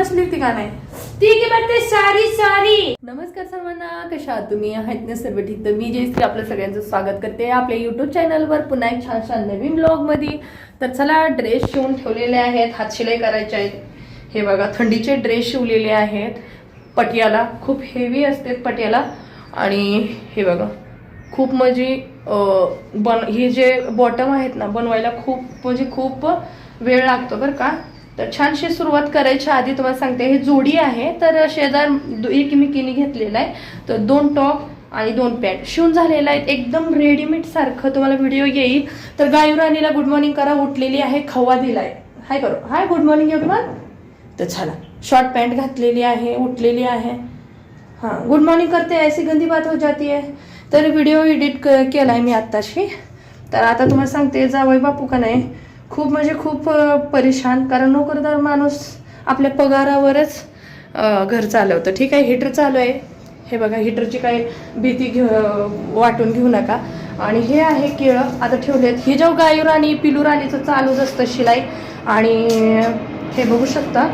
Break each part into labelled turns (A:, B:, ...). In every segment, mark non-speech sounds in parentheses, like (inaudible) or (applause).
A: बसली होती का नाही ती की म्हणते सारी सारी नमस्कार सर्वांना कशा आहात तुम्ही? आहेत ना सर्व ठीक. तर मी जयश्री आपलं सगळ्यांचं स्वागत करते आपल्या युट्यूब चॅनलवर पुन्हा एक छान छान नवीन ब्लॉगमध्ये तर चला ड्रेस शिवून ठेवलेले आहेत. हात शिलाई करायचे आहेत. हे बघा थंडीचे ड्रेस शिवलेले आहेत. पटियाला खूप हेवी असते पटियाला. आणि हे बघा खूप म्हणजे बन हे जे बॉटम आहेत ना बनवायला खूप म्हणजे खूप वेळ लागतो बरं का. तर छानशी सुरुवात करायच्या आधी तुम्हाला सांगते हे जोडी आहे तर शेजार एकमेकीने घेतलेला आहे. तर दोन टॉप आणि दोन पॅन्ट. शिवून झालेला आहे एकदम रेडीमेड सारखं तुम्हाला व्हिडिओ येईल. तर गायुराणीला गुड मॉर्निंग करा उठलेली आहे खवा दिलाय. हाय करो. हाय गुड मॉर्निंग एव्हरीवन तर चला शॉर्ट पॅन्ट घातलेली आहे उठलेली आहे. हां गुड मॉर्निंग करते ऐसी गंदी बात हो जाती आहे तर व्हिडिओ एडिट क केला आहे मी आत्ताशी. तर आता तुम्हाला सांगते जावई बापू का नाही खूप म्हणजे खूप परेशान. कारण नोकरदार माणूस आपल्या पगारावरच घर चालवतं. ठीक आहे हिटर चालू आहे. हे बघा हिटरची काही भीती घेऊ वाटून घेऊ नका. आणि हे आहे केळं. आता ठेवलेत. हे जेव्हा गायूर आणि पिलू राणीचं चालूच असतं शिलाई. आणि हे बघू शकता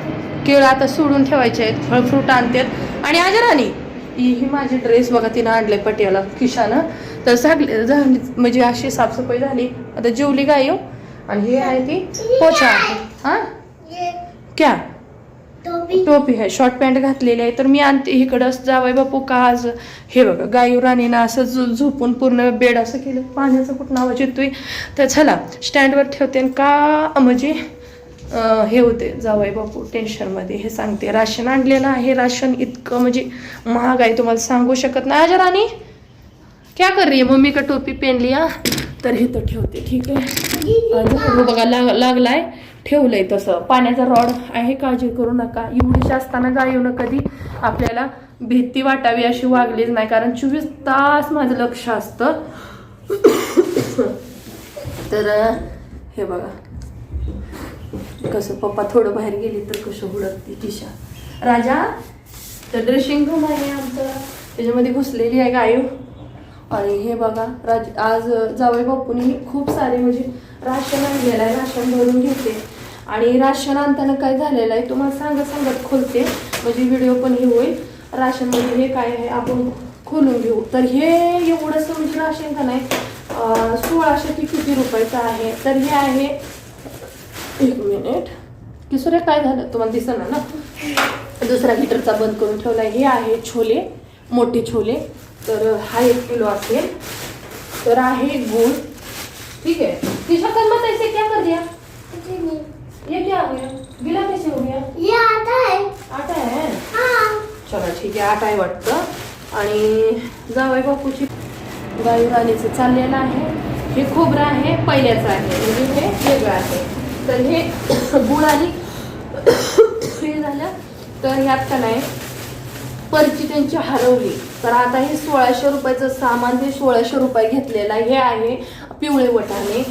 A: केळं आता सोडून ठेवायचे आहेत. फळफ्रूट आणतात. आणि आज राणी ही ही माझी ड्रेस बघा तिनं आणले पटियाला खिशानं. तर झाली झाली म्हणजे अशी साफसफाई झाली. आता जेवली गायू हो. आणि हे आहे ती पोछा आहे. हा? क्या?
B: टोपी.
A: आहे. शॉर्ट पॅन्ट घातलेली आहे. तर मी आणते इकडं जावय बापू का आज? हे बघा गायू राणीनं असं झोपून पूर्ण बेड असं केलं. पाण्याचं कुठं आवाज येतोय तर चला स्टँडवर ठेवते का म्हणजे हे होते जावई बापू टेन्शनमध्ये हे सांगते राशन आणलेलं आहे. राशन इतकं म्हणजे महाग आहे. तुम्हाला सांगू शकत नाही. आज राणी क्या कर रही है? मम्मी का टोपी पहन लिया? तर हे तर ठेवते ठीक आहे? आणि बघा लाग लागलाय ठेवलंय तसं. पाण्याचा रॉड आहे काळजी करू नका. एवढीशी असताना गायवणं कधी आपल्याला भीती वाटावी अशी वागलीच नाही. कारण चोवीस तास माझं लक्ष असतं. तर हे बघा. कसं पप्पा थोडं बाहेर गेली तर कसं हुडकते किशा राजा तर ड्रेसिंग रूम आहे आमचं. त्याच्यामध्ये घुसलेली आहे गायू आणि हे बघा राज आज जावई बापूंनी खूप सारे म्हणजे राशन आणलेलं आहे. राशन भरून घेते. आणि राशन आणताना काय झालेलं आहे तुम्हाला सांगत सांगत खोलते. म्हणजे व्हिडिओ पण हे होईल. राशनमध्ये म्हणजे हे काय आहे आपण खोलून घेऊ. तर हे एवढंसं म्हणजे राशन का नाही सोळाशे की किती रुपयाचं आहे. तर हे आहे एक मिनिट. किसुऱ्या काय झालं? तुम्हाला दिसणार ना? दुसरा हिटरचा बंद करून ठेवला हे आहे छोले मोठे छोले. तर हा एक किलो असेल. तर आहे गुळ. ठीक है तीसरा कर्मत ऐसे क्या कर दिया ये क्या हो गया? गिला कैसे हो गया?
B: ये आता है.
A: आटा है?
B: हाँ.
A: चला ठीक आहे आटा आहे वाटतं. आणि जावई बापूची गाई राणीचं चाललेलं आहे. हे खोबरं आहे पहिल्याचं आहे. म्हणजे हे वेगळं आहे. तर हे गुळ आणि हे झालं. तर ह्यात का नाही पर्ची त्यांची हरवली. तर आता हे सोळाशे रुपयाचं सामान ते सोळाशे रुपये घेतलेलं हे आहे पिवळे वटाने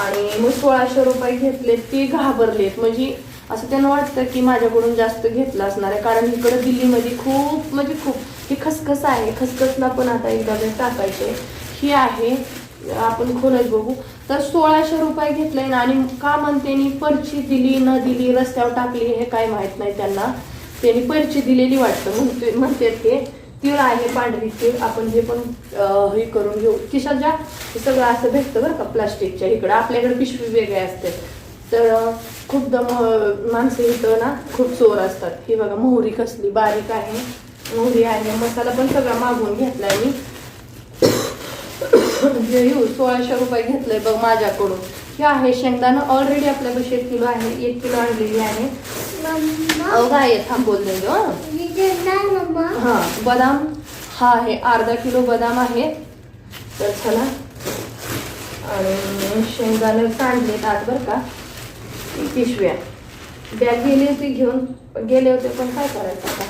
A: आणि मग सोळाशे रुपये घेतले ते घाबरलेत. म्हणजे असं त्यांना वाटतं की माझ्याकडून जास्त घेतलं असणार आहे. कारण इकडं दिल्लीमध्ये खूप म्हणजे खूप. हे खसखस आहे. खसखसला पण आता एकदा वेळ टाकायचे. ही आहे. आपण खोलत बघू. तर सोळाशे रुपये घेतले आणि का म्हणते पर्ची दिली न दिली रस्त्यावर टाकली हे काय माहीत नाही त्यांना. त्यांनी पर्ची दिलेली वाटतं. म्हणते म्हणते ते तीळ आहे पांढरी तीळ आपण जे पण हे करून घेऊ. किशात ज्या सगळं असं भेटतं बरं का प्लास्टिकच्या इकडं. आपल्याकडे पिशवी वेगळे असते तर खूप दम माणसं इथं ना खूप चोर असतात. ही बघा मोहरी कसली बारीक आहे. मोहरी आहे मसाला पण सगळा मागवून घेतलाय मी. (coughs) जे सोळाशे रुपये घेतलंय बघ माझ्याकडून. हे आहे शेंगदाणा ऑलरेडी आपल्यापाशी एक किलो आहे एक किलो आणलेली आहे. अहो काय थांब हं. हा बदाम. हा आहे अर्धा किलो बदाम आहे. तर चला. आणि शेंगदाणे काढलेत आज बरं का. पिशव्या. बॅग गेली होती घेऊन गेले होते पण काय करायचं आता?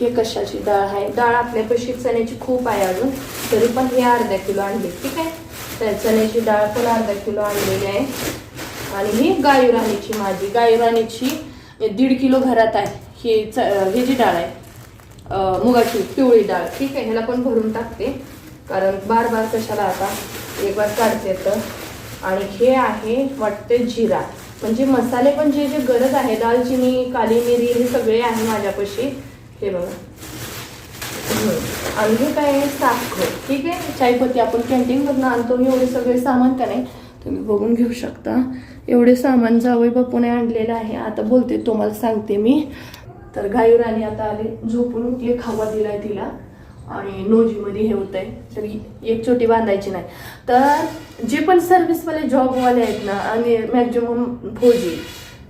A: हे कशाची डाळ आहे? डाळ आपल्यापाशी चण्याची खूप आहे अजून. तरी पण हे अर्धा किलो आणली ठीक आहे? त्या चण्याची डाळ पण अर्धा किलो आणलेली आहे. आणि ही गायुराणीची माझी. गायुराणीची दीड किलो घरात आहे. ही च ही जी डाळ आहे मुगाची पिवळी डाळ. ठीक आहे ह्याला पण भरून टाकते. कारण बार बार कशाला आता एक बार काढते तर आणि हे आहे वाटते जिरा. म्हणजे मसाले पण जे जे गरज आहे दालचिनी काली मिरी हे सगळे आहे माझ्यापाशी. हे बघा. आणि हे काय आहे? साखर. ठीक आहे? चायपत्ती आपण कॅन्टीनमधनं आणतो. एवढे सगळे सामान का नाही? तुम्ही बघून घेऊ शकता. एवढे सामान जावई बापूने आणलेलं आहे. आता बोलते तुम्हाला सांगते मी. तर गायू राणी आता आले झोपून उठले खावा दिलाय तिला. आणि नोजीमध्ये हे होत आहे तर एक चोटी बांधायची नाही. तर जे पण सर्व्हिसवाले जॉबवाले आहेत ना आणि मॅक्झिमम फौजी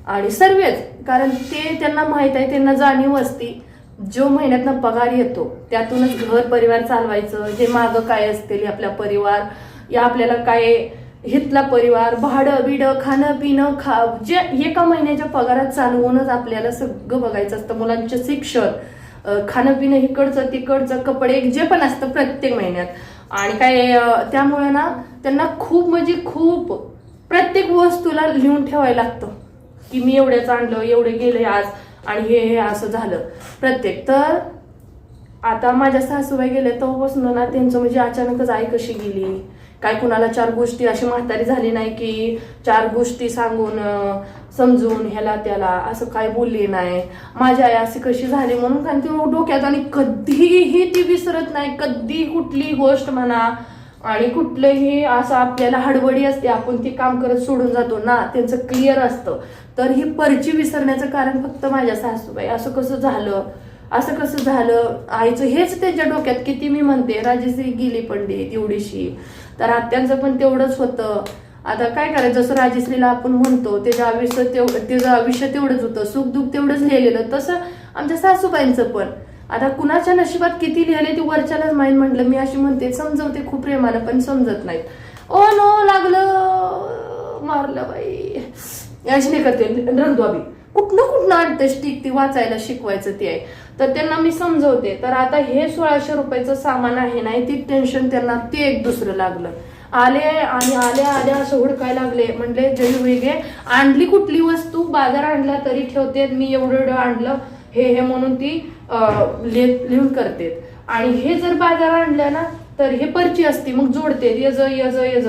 A: आणि सर्वेच कारण ते त्यांना माहीत आहे त्यांना जाणीव असती. जो महिन्यातनं पगार येतो त्यातूनच घर परिवार चालवायचं जे मागं काय असतील आपला परिवार या आपल्याला काय हितला परिवार भाडं बिडं खाणं पिणं खा जे एका महिन्याच्या पगारात चालवूनच आपल्याला सगळं बघायचं असतं. मुलांचे शिक्षण खाणं पिणं इकडचं तिकडचं कपडे जे पण असतं प्रत्येक महिन्यात. आणि काय त्यामुळे ना त्यांना खूप म्हणजे खूप प्रत्येक वस्तूला लिहून ठेवायला लागतं. की मी एवढ्याच आणलं एवढे गेले आज. आणि हे हे असं झालं. प्रत्येक तर आता माझ्या सासूबाई गेले तेव्हापासून ना त्यांचं म्हणजे अचानकच आई कशी गेली? काय कुणाला चार गोष्टी अशी म्हातारी झाली नाही की चार गोष्टी सांगून समजून ह्याला त्याला असं काय बोलली नाही? माझी आई अशी कशी झाली म्हणून कारण ती डोक्यात आणि कधीही ती विसरत नाही. कधी कुठली गोष्ट म्हणा आणि कुठलंही असं आपल्याला हडबडी असते आपण ते काम करत सोडून जातो ना त्यांचं क्लिअर असतं. तर ही परची विसरण्याचं कारण फक्त माझ्या सासूबाई. असं कसं झालं? असं कसं झालं? आईचं हेच त्यांच्या डोक्यात किती मी म्हणते राजेश्री गेली पंडित एवढीशी. तर आत्यांचं पण तेवढंच होतं. आता काय करायचं? जसं राजेश्रीला आपण म्हणतो त्याचं आयुष्य तेवढं त्याचं आयुष्य तेवढंच होतं. सुख दुःख तेवढंच लिहिलेलं तसं आमच्या सासूबाईंचं पण. आता कुणाच्या नशिबात किती लिहिले ती वरच्यालाच माहीत म्हटलं. मी अशी म्हणते समजवते खूप प्रेमानं पण समजत नाहीत. ओ नो लागलं. मारलं बाई. अशी नाही करते. रंगद्वाबी कुठनं कुठनं आणतं स्टिक ती वाचायला शिकवायचं ते. आहे तर त्यांना मी समजवते. तर आता हे सोळाशे रुपयाचं सामान आहे नाही ती टेन्शन त्यांना ते एक दुसरं लागलं. आले आणि आल्या आल्या असं हुडकाय लागले. म्हणले जय वेगळे आणली कुठली वस्तू? बाजार आणला तरी ठेवते. मी एवढं एवढं आणलं. हे हे म्हणून ती लिहून करते. आणि हे जर बाजार आणलं ना तर हे पर्ची असते मग जोडते. यज यज यज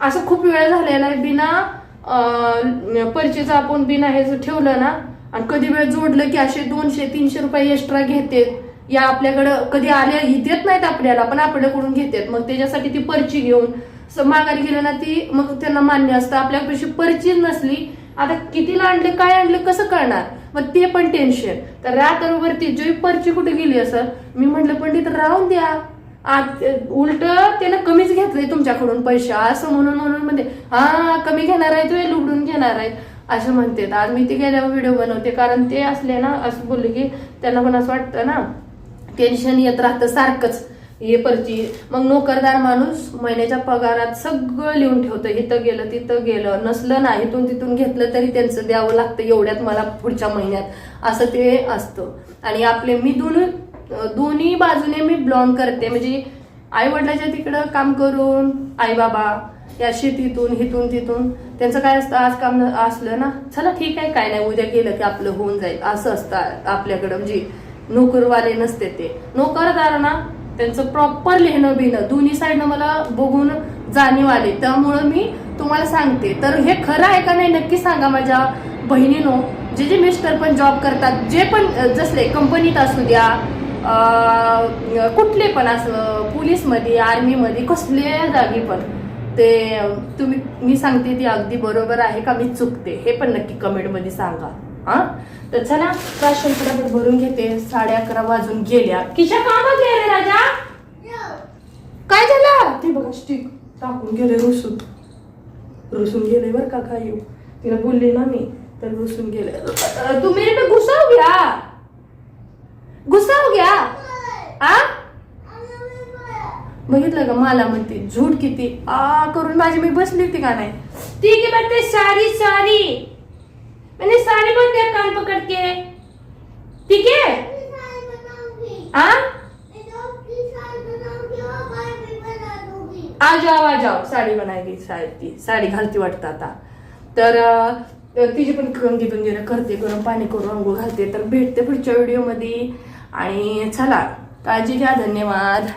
A: असं खूप वेळ झालेला आहे. बिना पर्चीचं आपण बिना हे जर ठेवलं ना आणि कधी वेळ जोडलं की असे दोनशे तीनशे रुपये एक्स्ट्रा घेतात. या आपल्याकडं कधी आल्या देत नाहीत आपल्याला पण आपल्याकडून घेतात. मग त्याच्यासाठी ती पर्ची घेऊन माघारी गेलं ना ती मग त्यांना मान्य असतं. आपल्यापाशी पर्ची नसली आता कितीला आणले काय आणले कसं कळणार मग ते पण टेन्शन तर रात्रभर ती जी पर्ची कुठे गेली असं? मी म्हटलं पंडित राहून द्या. उलट त्यानं कमीच घेतलंय तुमच्याकडून पैसे. असं म्हणून म्हणून म्हणते हा कमी घेणार आहे तुम्ही लुडून घेणार आहे असं म्हणते आज मी ते गेल्यावर व्हिडिओ बनवते. कारण ते असले ना असं बोलले की त्यांना पण असं वाटतं ना टेन्शन येत राहतं सारखंच. हे पर्ची. मग नोकरदार माणूस महिन्याच्या पगारात सगळं लिहून ठेवतं. इथं गेलं तिथं गेलं. नसलं ना इथून तिथून घेतलं तरी त्यांचं द्यावं लागतं एवढ्यात मला पुढच्या महिन्यात. असं ते असतं. आणि आपले मी दोन दोन्ही बाजूने मी ब्लॉन करते. म्हणजे आई वडिलाच्या तिकडं काम करून आई बाबा या शेतीतून हिथून तिथून. त्यांचं काय असतं आज काम असलं ना चला ठीक आहे काय नाही उद्या गेलं की आपलं होऊन जाईल. असं असतं आपल्याकडं. म्हणजे नोकरवाले नसते ते. नोकरदार ना त्यांचं प्रॉपर लिहिणं बिणं दोन्ही साईडनं मला बघून जाणीव आली. त्यामुळं मी तुम्हाला सांगते. तर हे खरं आहे का नाही नक्की सांगा माझ्या बहिणीनो. जे जे मिस्टर पण जॉब करतात जे पण जसले कंपनीत असू द्या कुठले पण असं पोलीसमध्ये आर्मीमध्ये कसले जागी पण ते तुम्ही मी सांगते ती अगदी बरोबर आहे का मी चुकते. हे पण नक्की कमेंटमध्ये सांगा. हा? तर चला राशन फटाफट भरून घेते. साडे अकरा वाजून गेल्या. किशा कामात गेले राजा? काय झालं? ते बघा स्टिक टाकून गेले रुसून. रुसून गेले बरं का काय येऊ तिला बोलली ना मी तर रुसून गेले. अ, तू मेरे पे गुस्सा हो गया? गुस्सा हो गया? आ? बघितलं का? मला म्हणते झूट किती? आ करून माझी मी बसली होती का नाही? ठीक है बेटे सारी सारी. मैंने साडी बोल दिया कान पकड़ के ठीक है? आ? आ जाओ आ जाओ। साडी बनायली साडी साडी घालती वाटतं आता। तर तिची पण करून घेऊन घेणं करते गरम पाणी करून अंघोळ घालते. तर भेटते पुढच्या व्हिडिओमध्ये आणि चला काळजी घ्या धन्यवाद.